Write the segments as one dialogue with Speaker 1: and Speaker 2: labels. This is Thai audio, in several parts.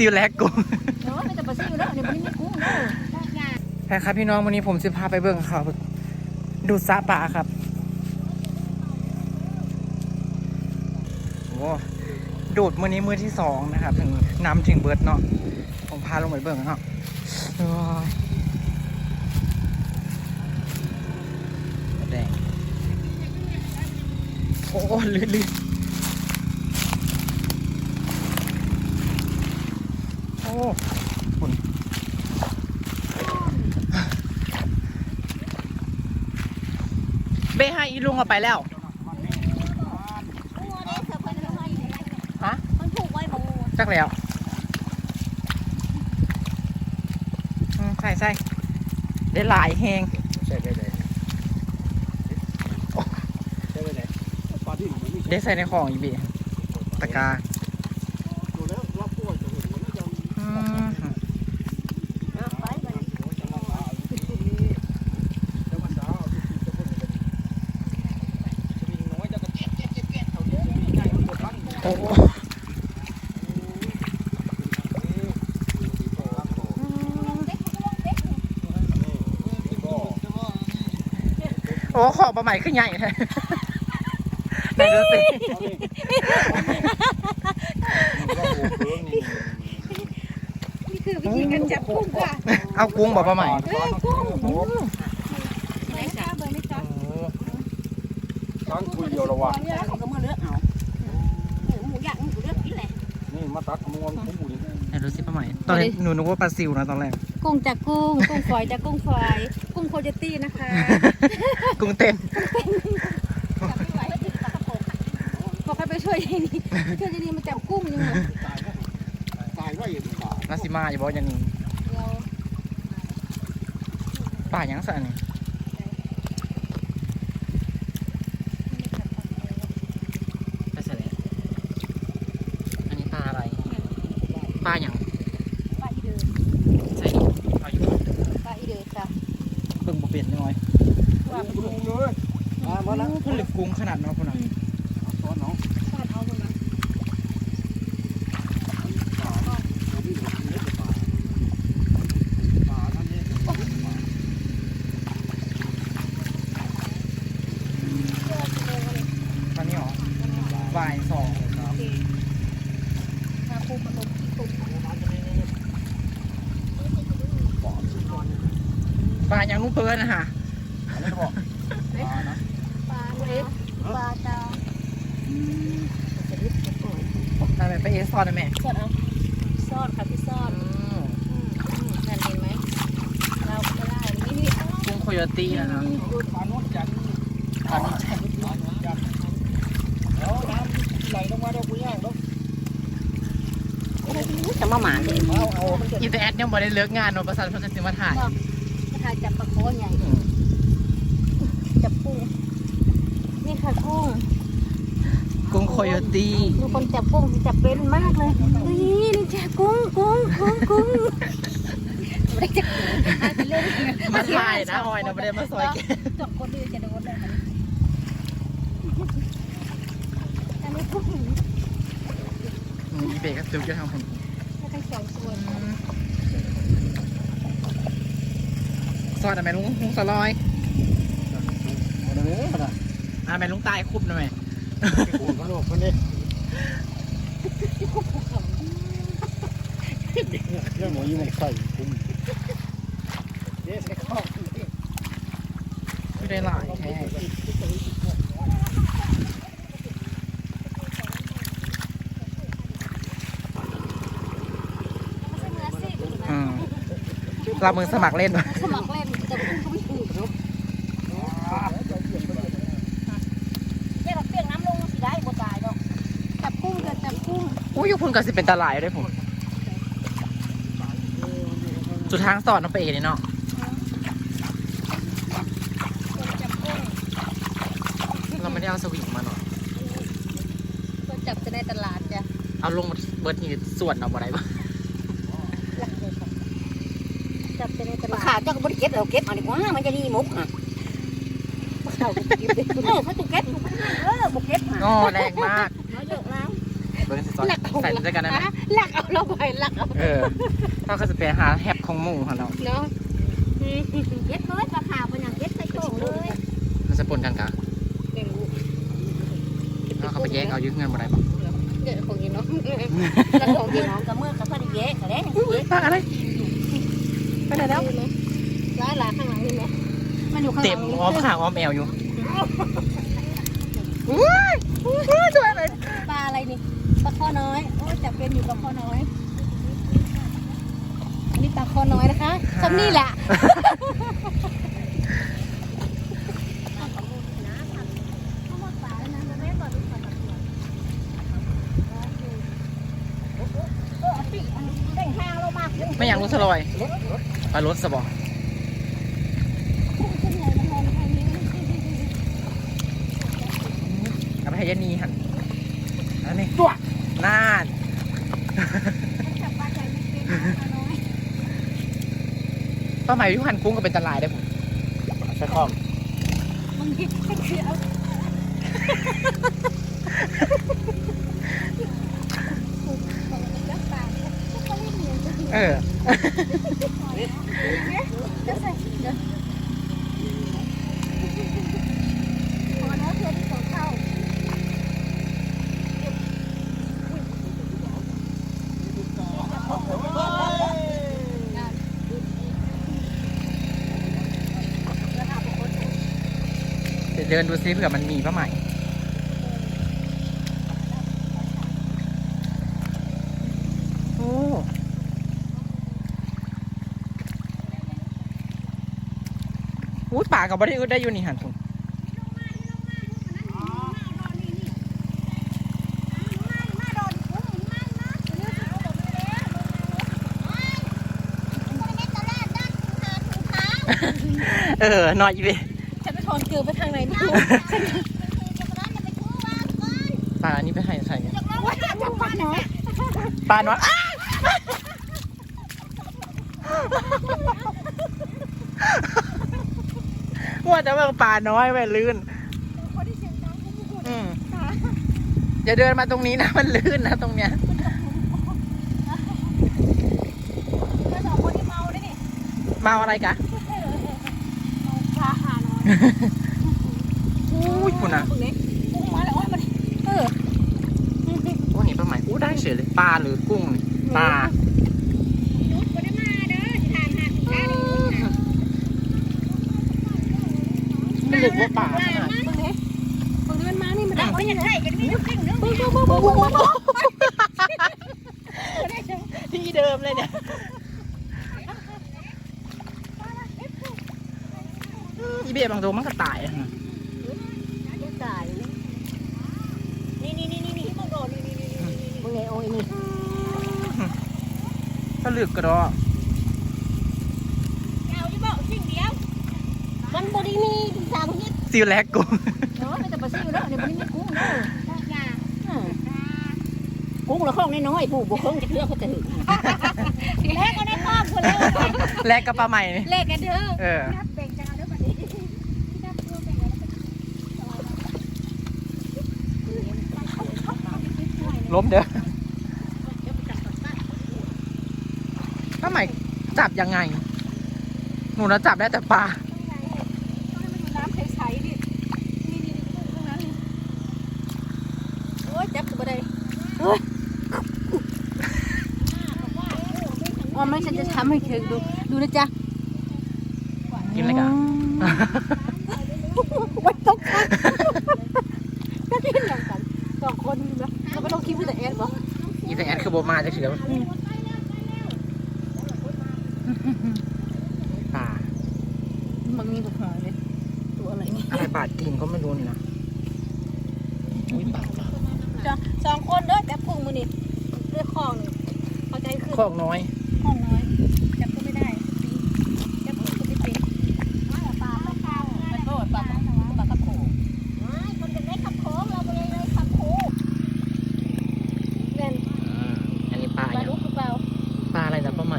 Speaker 1: ซิลแลกกุ้ง
Speaker 2: เนาะไม่แต่ปลาซิวแล้วเดี๋ยวมันไม่กุ้งเนาะ
Speaker 1: ใช่ครับพี่น้องวันนี้ผมจะพาไปเบิ่งเขาดูดซาปลาครับโอ้ดูดมือนี้มือที่สองนะครับ ถึงนำถึงเบิร์ดเนาะผมพาลงไปเบิ่งเนาะโอ้ยแดงโอ้ลื่นลื่นโอ้ฝุ่น เบ้ให้ อีลุงเอาไปแล้วฮะ
Speaker 2: มันผูกไว้หมู
Speaker 1: จักแล้วอืมใส่ใส่ได้หลายแหง
Speaker 3: ใช่ได้เลยใช่ได้เลยปลาที่หนูไม่
Speaker 1: ได้ใส่ในของอีกบีตะกร้า
Speaker 3: ดูแล้วรอบตัวจะเห็นว่าจะ
Speaker 1: อืม
Speaker 2: ไปไป
Speaker 3: จะมาปลาจะมาสาวจะพูดจะมีน้อยจะกระเจี๊ยบเจี๊ยบเจี๊ยบเจี๊ยบเขาเนี่ยจะมีง่ายมันกดลัง
Speaker 1: โอ้โหโอ้ขอบ ประใหม่ขึ้นใหญ่เลยไหนดูสิ
Speaker 2: นี่คือวิธีการจับกุ้งค่ะ
Speaker 1: เอากุ้งบอกประใหม่
Speaker 2: เออกุ้งไหนจ้าเบอร์ไหนจ้า
Speaker 3: ช้างคุยเดียวละวะ
Speaker 2: เนี่ยเขาก็มาเลือกเอาหมูย่างหมูเลือกกินแหละ
Speaker 3: นี่มาตัดมวนคู่นี่
Speaker 1: ไหนดูสิประใหม่ตอนแรกหนูนึกว่าปลาซิวนะตอนแรก
Speaker 2: กุ้งจากกุ้งกุ้งฝอยจากกุ้งฝอย โคโยตี้นะคะ
Speaker 1: กุ้งเต้น
Speaker 2: จับไม่ไหวติดปลากระป๋องพอเขาไปช่วยยายนี่ช่วยยายนี่มาจับกุ้งยังไง
Speaker 3: ตายแล้วตายไว้ยังตาย
Speaker 1: นาซิมาอย่าบอกอย่างนี้
Speaker 2: เรา
Speaker 1: ป่าหยังสันนี่ไปใส่เลยอันนี้ปลาอะไรปลาหยัง
Speaker 2: ปลาอีเดือ
Speaker 1: ใส่ดิเอาอยู่
Speaker 2: ปลาอีเดือจ้ะ
Speaker 1: เบิ่งบ่เปลี่ยนน้อย
Speaker 2: ว่า
Speaker 3: ลุงเลยมามาแล้ว
Speaker 1: ผลึกกุ้ งขนาดเนาะพุ่นน่ะ
Speaker 3: ซ้อนน้อง
Speaker 2: ทอดเอาคนละ
Speaker 3: ปลาท่านนี้
Speaker 1: ตอนนี้หรอบ่ายสอง
Speaker 2: ปลาปูปลาดุกกุ้ง
Speaker 1: ปลาหยังลูกเพิ่นนะฮะ
Speaker 3: อันนี้บอกปลานะ
Speaker 2: ปลาเล็กปลาตาจะรีบจะปล่อย
Speaker 1: ได้ไหมไปเอสซอนได้ไหม
Speaker 2: ซอดเอาซอดค่ะพี่ซอด
Speaker 1: อืม
Speaker 2: อืมอืมนั่นเห็นไหมเราก็ไม่ได้นี่นี่
Speaker 1: กุ้งโคโยตี้นะฮะ
Speaker 3: ปลาโน้นจันปลาโน้นจันปลาโน้นจันแล้วน้ำไหลลงมาเราคุยยากแล้ว
Speaker 2: จะมาหมาเลย
Speaker 3: เอาเอา
Speaker 1: อีแต่แอดยังบ่ได้เลิกงานเนาะประสานเพิ่นจะสิมาถ่าย
Speaker 2: กระทายจับปลาโคใหญ่จับกุ้งนี่ค่ะกุ้ง
Speaker 1: กุ้งโคโยตี้
Speaker 2: มีคนจับกุ้งจับเป็นมากเลยนี่นี่จับกุ้งกุ้งกุ้งกุ้งไม่ได้จับกุ้งเล่น
Speaker 1: มาถ่ายนะออยนะบ่ได้มาซอยแก
Speaker 2: จบคนเดียวจะโดนเลยอันนี้กุ้ง
Speaker 1: อืมอีเบก็จุกจะทำผม
Speaker 2: ไม่ต้องสองส่วน
Speaker 1: ซอยทำไมลุงลุงสลอย
Speaker 3: เอาเลยนะ
Speaker 1: อ่าแม่ลุงตายคุบหน่อย
Speaker 3: โอ้ยมาโลกคนนี้เรื่องหมูยี่มันไข่คุ้มเจ๊ใส่ข้าว
Speaker 1: ไม่ได้หลายแค่อืมเรามือสมัครเล่นวะ
Speaker 2: สมัครเล่นจับกุ้งก็ไม่ถูกเจ๊กับเปียกน้ำลงสิได้บ่ตายดอกจับกุ้งกับจับกุ้ง
Speaker 1: อุ้ยอยุ พุ่นก็สิเป็นตาลายด้วยผมสุดทางสอนน้องไปเอ๋เลยเนาะเราไม่ได้เอาสวิงมาเนาะ
Speaker 2: ก็จับจะในตลาดจ้ะ
Speaker 1: เอาลงมาเบิร์ดนี่ส่วนเอาอะไรบ้าง
Speaker 2: จับจะในตลาดขาเจ้าก็บ่ได้เก็บเราเก็บเอาดีกว่ามันจะดีมุกอะเขาต้องเก็บเออบ่เก็บอะ
Speaker 1: อ๋อแรงมาก
Speaker 2: เยอะแล้ว
Speaker 1: เบิ้งสิซอย
Speaker 2: หลักเอา
Speaker 1: ใส่ด้วยกันได้ไหม
Speaker 2: ฮะหลักเอาเราไปหลักเอา
Speaker 1: เออถ้าเขาจะไปหาแฮบของหมูของเรา
Speaker 2: เนาะอืม
Speaker 4: เย็ดเลยปลาขาวเป็นอย่างเย็ดใส่โถงเลย
Speaker 1: มันจะปนกันกะ
Speaker 2: เดี๋ยวรู้
Speaker 1: แล้วเขาไปแยกเอายึดเงินบ่ได้ปะ
Speaker 2: เดี๋ยวของกินเนาะแล้วของกิน
Speaker 4: น้องกับเมื่อกับพอดีเย็ดเลย
Speaker 1: ปลาอะไรไปไหนแล้ว
Speaker 2: ร้ายหลาข้างหลังนี่ไหมมันอยู่ข้างห
Speaker 1: เต็
Speaker 2: ลั
Speaker 1: ม
Speaker 2: งนี่
Speaker 1: อ้อมขาอ้อมแอวอยู่อุ้ยอุ้ยสวยเลย
Speaker 2: ปลาอะไร นี่ปลาข้อน้อย โอ้ยจับเป็นอยู่ปลาข้อน้อย อันนี้ปลาข้อน้อยนะคะจำนี่แหละ
Speaker 4: เด้งห้างลงมา
Speaker 1: ไม่อยากรู้สลอยปลารถสบอเอาไปให้ยานีหัน อันนี้ตัวน่านป้าใหม่ยุหันกุ้งก็เป็นตลายได้ผมใช้ข้อม
Speaker 2: มันคิดให้เขียว
Speaker 1: เออ เดี๋ยวเดินดูซิเผื่อมันมีป้าใหม่โอ้อู้ป่ากับบได้อึดได้อยู่นี่หันถุงเออหน่อยอีเว้ย
Speaker 2: จะไปถ อนเกือไปทางไหนนี่
Speaker 1: ป่าอันนี้ไปให้ใส่เนี่ย
Speaker 2: ว่าจับปลาน้อย
Speaker 1: ป่าน้อยอ้าว่าจะว่าป่าน้อยไปลื่นอืมอย่าเดินมาตรงนี้นะ มันลื่นนะตรงเนี้ย
Speaker 2: เมา
Speaker 1: อะไรกะ
Speaker 2: อย
Speaker 1: อุ้ยคุณนะ
Speaker 2: พวกนี้กุ้งมาแล้วโอ้ยมันเออ
Speaker 1: โอ้นี่ปลาไหมอู้ได้เฉยเลยปลาหรือกุ้งนี่ปลา
Speaker 4: คนได้มาเด้อทานหาสินค้า
Speaker 1: ไม่ลึกว่าปลาขนาด
Speaker 2: พวกนี้พวกนี้มันมานี่มัน
Speaker 4: เราก็ยังใส่กันไม่ยุบยิ่งนึง
Speaker 2: ปุ๊บปุ๊บปุ๊บปุ๊บปุ๊บปุ๊บ
Speaker 1: ที่เดิมเลยเนี่ย อีเบียบางตัวมันก็ตายอะ
Speaker 2: ตาย
Speaker 4: นี่นี่นี่นี่นี่มึงโดนนี่นี่นี่นี่นี่
Speaker 2: พวกนี้โอ้ยนี่
Speaker 1: ก็ลึกกระดอ
Speaker 4: เอาอยู่บ่สิ่งเดียว
Speaker 2: มันบริมีสามนิด
Speaker 1: ซิลแลกกุ้ง
Speaker 2: เนาะแต่ปลาซิวเนาะเดี๋ยวบริมีกุ้งเนาะ
Speaker 4: พวกยา
Speaker 2: กุ้งละข้องน้อยๆผู้บุคคลจะเลือกเขาจะถึง
Speaker 4: แรกก็ได้ข้องคนเลย
Speaker 1: แลกกับปลาใหม่นี่
Speaker 2: เลขกันเด้อ
Speaker 1: เออ
Speaker 4: นับเออบัดนี้นับตัวเบ่งแล้ว
Speaker 1: ล้มเด้อปลาใหม่จับยังไง หนูนะจับได้แต่ปลา
Speaker 2: น้ำใสๆดินี่นี่กุ้งตรงนั้นนี่โอ้ยจับตัวได้เฮ้ยอ๋อไม่ฉันจะทำให้เธอดู ดูนะจ๊ะ
Speaker 1: กินเลยกะ
Speaker 2: วันตกค่ะก็ที่อย่างกันสองคนนี่ นะเราไปลงคลิปที่แต่แอดบอก
Speaker 1: อีแต่แอดคือโบมาจะเฉยปลา
Speaker 2: มันมีบุกหอยเลยตัวอะไรนี่
Speaker 1: อะไรปลาตีนก็ไม่รู้นี่นะอุ้ยปลาปลา
Speaker 2: สองคนเด้อจับพุงมือนี่เลือกคลองนี่เข้าใจคือ
Speaker 1: คอกน้อย
Speaker 2: คลองน้อยจับก็ไม่ได้จับพุงก็ไม่เป็น
Speaker 4: ปลาปลาขาว
Speaker 2: ไปโทษปลาปลากระโขง
Speaker 4: คนจะได้ขับโค้งเราไปเลยขับโค้ง
Speaker 2: เงิน
Speaker 1: อ่าอันนี้ปลา
Speaker 2: ปลา
Speaker 1: อย่าง
Speaker 2: ลูกหรือเปล่า
Speaker 1: ปลาอะไรนะปลาไหม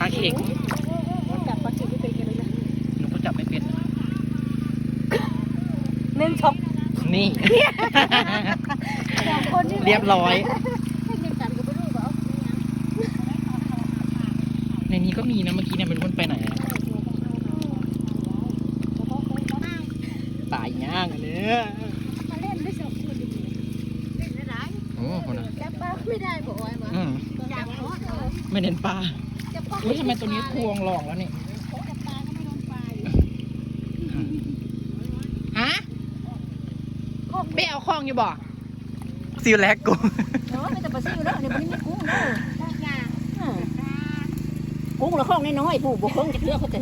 Speaker 1: ปลาเข็ง
Speaker 2: จับปลาจิ๋วไม่เป็นกันเลยนะ
Speaker 1: หนูก็จับไม่เป็น
Speaker 2: หนึ่งช็อป
Speaker 1: นนี่
Speaker 2: สองคนนี่
Speaker 1: เรียบร้อย
Speaker 2: ให้เดียวกันก็ไม่รู้ว่าเอา
Speaker 1: ในนี้ก็มีนะเมื่อกี้เนี่ยมันวนไปไหนอะตายย่างอันเนี้ย
Speaker 2: มาเล่นได้สองคนดีเล่นได้
Speaker 1: โอ้โหนะ
Speaker 2: จับปลาไม่ได้บอกไว้ว่า
Speaker 1: อืม
Speaker 2: จับปลา
Speaker 1: ไม่เน้นปลา
Speaker 2: จับปลา
Speaker 1: อุ้ยทำไมตัวนี้พวงหลอกแล้วนี่
Speaker 2: จับปลาก็ไม่โดนปลาอยู่
Speaker 1: ฮะ เป้เอาคลองอยู่บ่ซิวแลกกู
Speaker 4: เนาะไม่แต่ปลาซิวแล้วอันนี้มันไม่มีกุ้งเนาะ
Speaker 2: ปลางา
Speaker 4: กุ้งละข้องน้อยๆผู้บุคคลจะเลือกเขาจะ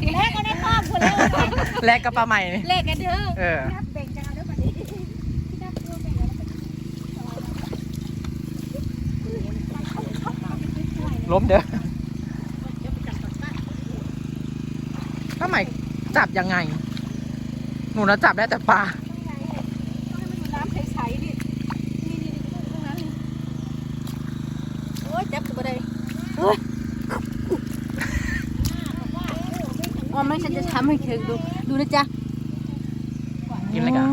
Speaker 4: ถึง
Speaker 2: แลกก็ได้ข้อมคนแล้ว
Speaker 1: แลกกับปลาใหม่นี่
Speaker 2: เลขกันเด้อ
Speaker 1: เออ
Speaker 2: นับแบ่งกันเอาเด้อบัดนี้นับตัวแบ่งกันแล้ว
Speaker 1: ล้มเด้อปลาใหม่จับยังไง หนูนะจับได้แต่ปลา
Speaker 2: น้ำใสๆนี่นี่นี่ตรงนั้นโอ้ยจับตัวได้โอ้ยอ๋อไม่ฉันจะทำให้เธอดูดูนะจ๊ะ
Speaker 1: กินอะไรกัน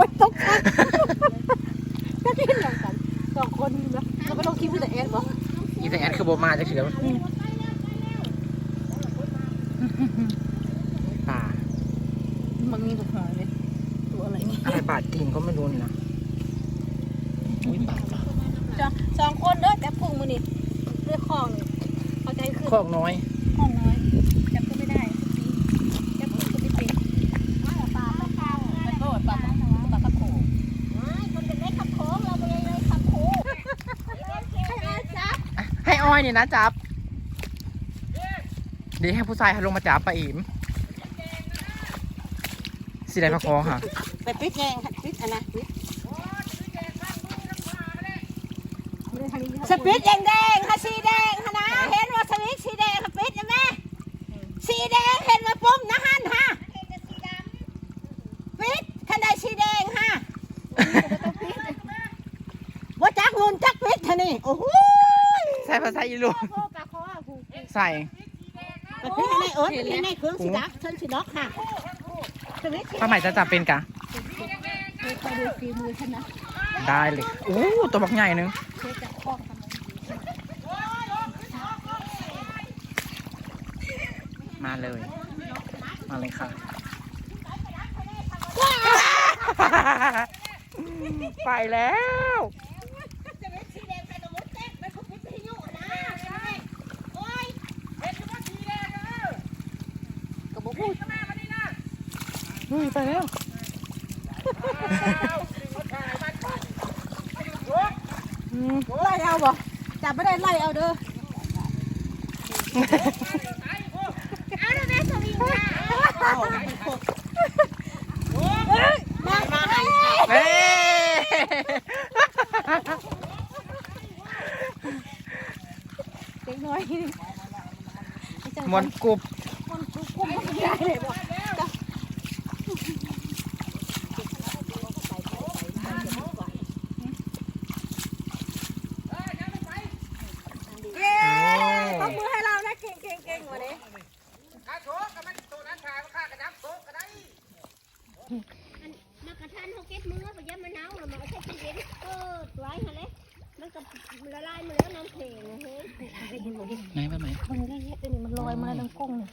Speaker 2: วันตกค่ะก็ที่หลังกันสองคนนี่นะเราก็ต้องคิดว่าแต่แอนเหรอ
Speaker 1: อีแต่แอดคือโบมาจะเฉือาดกินก็ไม่รู้นะอุ้ะ
Speaker 2: สองคนเด้อแต่พุงมือนี่เลือกของนี่เขาใจขึ้น
Speaker 1: คองน้อย
Speaker 2: ของน้อยจับก็ไม่ได้จับก็ไม่เป็นปลาปลาปลามัาโดดปลาปลาปลาขับโขงไม่
Speaker 4: คนเป็นแม่ขับโขงเราเป็นแม่ขับโขง
Speaker 2: ให้อ้อยจับ
Speaker 1: ให้อ้อยนี่นะจับเดี๋ยวให้ผู้ชายลงมาจับปลาอิม สิได้พะคอค่ะ
Speaker 4: ไปปิดแกงปิดอันนะปิดสปิดแดงแดงค่ะสีแดงค่ะนะเห็นว่าสวิตสีแดงค่ะปิดนะแม่สีแดงเห็นว่าปุ่มนะฮันฮะปิดขันใดสีแดงฮะว่าจักงุนจักปิดท่านี่โอ้โห
Speaker 1: ใส่ภาษาอีลูก
Speaker 2: โคปลาคอผู
Speaker 1: ใส่
Speaker 4: ไปปิดให้ในเอิร์ธไปปิดในเครื่องสีดักเชิญสีดอกค่ะสวิต
Speaker 1: ป้าใหม่จะจับเป็นกะ
Speaker 2: คอยดูฝีมือฉันนะ
Speaker 1: ได้เลยอู้ตัวบักใหญ่นึง
Speaker 2: เธอจะคล้องทำไม
Speaker 1: มาเลย มาเลยค่ะ ไปแล้ว
Speaker 4: สวิตสีแดงใส่ตะมุดเต็มไปเขาปิดให้ยุ่นะโอ้ย
Speaker 2: กระบอกพูด
Speaker 1: เฮ้ ยไปแล้ว
Speaker 2: ไล่เอาบ่จับไม่ได้ไล่เอาเด้อเอาเด้อแม่สวิงค่ะมามาให้
Speaker 1: เฮ้ย
Speaker 2: เด็กน้อย
Speaker 1: มวนกรุบ
Speaker 2: มันกุ้มมันใหญ่เลยบ่
Speaker 1: โอ้
Speaker 2: ตบมือให้เรานะเก่งเก่งเก่งวันนี้
Speaker 4: มากระทันเขาเก็บมือพยายามมะนาวแล้วมันก็ใช้ชีวิตเออ ไว้ฮะเลยมันก็ละลายมาแล้วน้ำแข็งเฮ้ย
Speaker 1: ไหนป้าใหม่
Speaker 2: มันได้เยอะเลยมันลอยมาดังกุ้งเนี่ย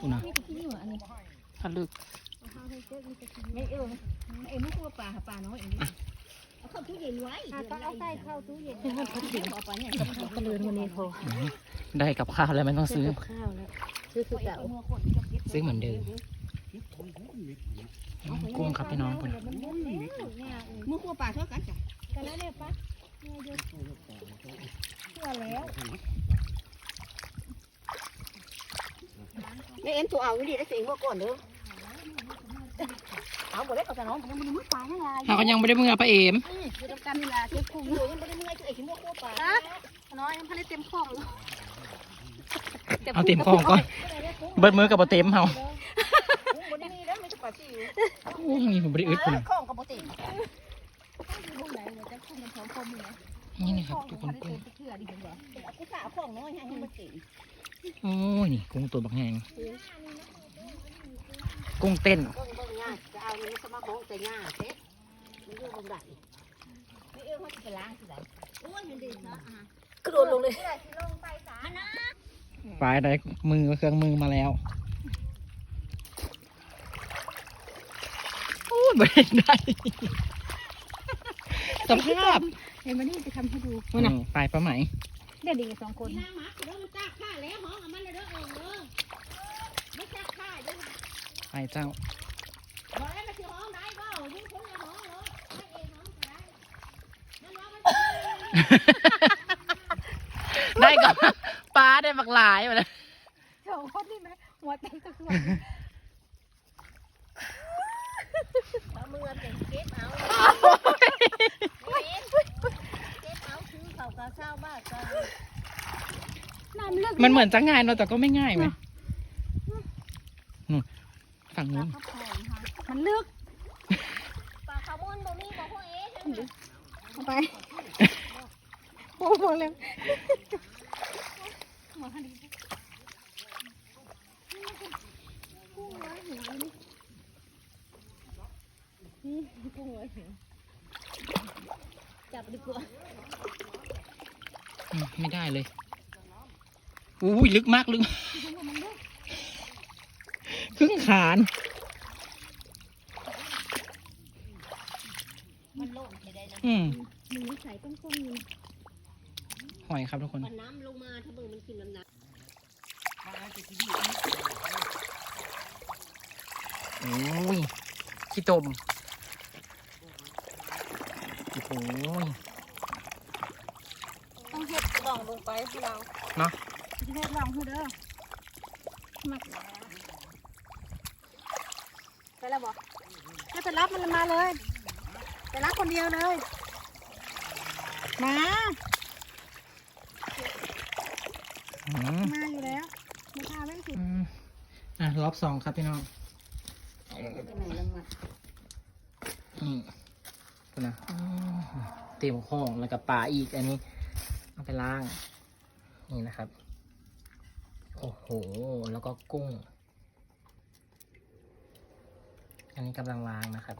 Speaker 1: คุณนะ
Speaker 2: นี่ตะกี้นี่หว่าอันนี้
Speaker 1: ถ้าลึก
Speaker 4: ไม่เออไอ้มุกว่าปลาปลาน้อยเองเอาเข้าตู้เย็นไว้
Speaker 2: ต้องเอาใส่เข้าตู้เย็น
Speaker 4: ให้มันเขาถึงเอาไปเนี่ย
Speaker 2: กระเลือนวันนี้พอ
Speaker 1: ได้กับข้าวแล้วไม่ต้องซื้อ
Speaker 2: กับข้าวแล้วซื้อคือเก่า
Speaker 1: ซื้อเหมือนเดิมกุ้งครับพี่น้องคุณ
Speaker 4: มุกว่าปลาเท่ากันจ้ะ
Speaker 2: กันแล้วเนี่ยปะเชื่อแล้ว
Speaker 4: ไม่เอ็นตัวเอาอยู่ดีแล้วสิงว่าก่อนเด้อเอาหมดแล้วเอาแต่น้องมันยังไม่ได้มุกปลาเนี่ยไง
Speaker 1: เขาก็ยังไม่ได้เมื่อป้าเอม
Speaker 2: อยู่ตรงกันนี่แหละเช็คกุ้ง
Speaker 4: อยู่ยังไม่ได้เมื่อยตัวไอ้ขี้มุกว่าปลา
Speaker 2: น้อยยังไม่ได้เต็มคลองเลย
Speaker 1: เอาเต็มคลองก่อนเบิดมือกับบ่เต็มเฮา
Speaker 4: มันมีแล้วไม่ใช่ปลาซิว
Speaker 1: โอ้ยผมไม่ได้อึดคุณ
Speaker 4: ข้
Speaker 2: นี่นะค
Speaker 1: รับทุกคนกุ้งโอ้ยนี่กุ้งตัวบักแหงกุ้งเต้น
Speaker 2: กระโดดลงเลย
Speaker 4: ป
Speaker 1: ลายได้มือเครื่องมือมาแล้วโอ้ยไม่ได้สภาพ
Speaker 2: เห็นมันนี่จะทำให้ดู
Speaker 1: อืมปลายปลาไหม
Speaker 2: เดี๋ยวดีสองคน
Speaker 4: นางหมาเดี๋ยวมันตากผ้าแล้วห้องเอามันเลยเด้อเองเด้อไม่ตากผ้าเด้อ
Speaker 1: ปลายเจ้า
Speaker 4: บอกแล้วมันสิห้องได้บ่ยิ่งคนละห้องเลยไม่เองห้องก็ได้นั่นว่ามัน
Speaker 1: ได้ก่อนปลาได้บักหลายมาเลย
Speaker 2: สองคนนี่ไหมหัวเต็มตะกว
Speaker 4: เอามือเป็นเก็บเอาเก็บเอาคือเขาก็เศร้าบ้าก็
Speaker 2: น้ำลึก
Speaker 1: มันเหมือนจะง่ายเนอะแต่ก็ไม่ง่ายไหมนู่นฝั่งนู้น
Speaker 2: มันลึก
Speaker 4: ปลาขาวมูลบ่มีบ่พ่อเอ๊ะทั้งนั้น
Speaker 2: เอาไปโอ้โหเลยนี่กุ้งไว้หัว
Speaker 4: จับดีกว่า
Speaker 1: อืมไม่ได้เลย อุ้ยลึกมากลึกมากครึ่งขาน
Speaker 4: มันโล่งสิได้นะ
Speaker 1: อืม
Speaker 2: มือใส่ต้นๆนี่
Speaker 1: หอยครับทุกคน
Speaker 4: มันน้ำลงมาถ้าเบิ่งมันกินน้ำหนัก
Speaker 1: โอ้ยขี้ตมโอ้โห
Speaker 2: ต้องเฮ็ดลองลงไปให้เรา
Speaker 1: เนาะ
Speaker 2: เฮ็ดลองให้เด้อมาไปแล้วบอกถ้าจะรับมันมาเลย ไปรับคนเดียวเลย มา
Speaker 1: อืม
Speaker 2: มาอยู่แล้วมาพาแม่งสิ
Speaker 1: อืมอะรอบสองครับพี่น้องนี่คุณนะอืมเต็มห้องแล้วก็ปลาอีกอันนี้ เอาไปล้าง นี่นะครับ โอ้โห แล้วก็กุ้ง อันนี้กำลังวางนะครับ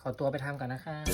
Speaker 1: ขอตัวไปทำก่อนนะครับ